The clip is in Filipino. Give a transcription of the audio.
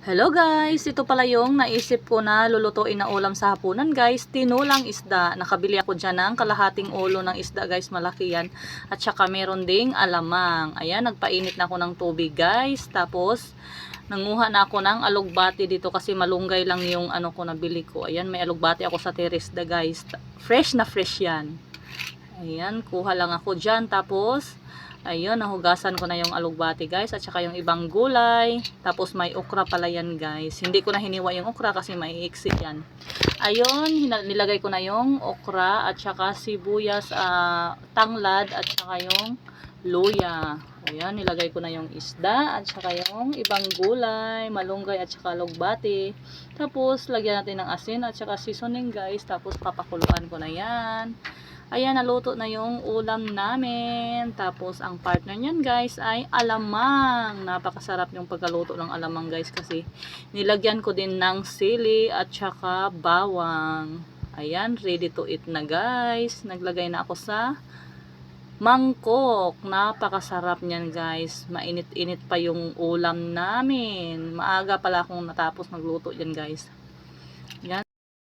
Hello guys, ito pala yung naisip ko na lulutuin na ulam sa hapunan guys. Tinulang isda. Nakabili ako dyan ng kalahating ulo ng isda guys, malaki yan. At saka meron ding alamang. Ayan, nagpainit na ako ng tubig guys. Tapos, nanguha na ako ng alugbati dito kasi malunggay lang yung ano ko nabili ko. Ayan, may alugbati ako sa teresda guys. Fresh na fresh yan. Ayan, kuha lang ako dyan. Tapos, ayun, nahugasan ko na yung alugbati guys. At saka yung ibang gulay. Tapos may okra pala yan guys. Hindi ko na hiniwa yung okra kasi may iksi yan. Ayun, nilagay ko na yung okra at saka sibuyas, ah, tanglad at saka yung luya. Ayan, nilagay ko na yung isda at saka yung ibang gulay, malunggay at saka lugbati. Tapos, lagyan natin ng asin at saka seasoning guys. Tapos, papakuluan ko na yan. Ayan, naluto na yung ulam namin. Tapos, ang partner niyan guys ay alamang. Napakasarap yung pagkaluto ng alamang guys kasi nilagyan ko din ng sili at saka bawang. Ayan, ready to eat na guys. Naglagay na ako sa mangkok. Napakasarap niyan guys. Mainit-init pa yung ulam namin. Maaga pala akong natapos magluto yan guys. Yan.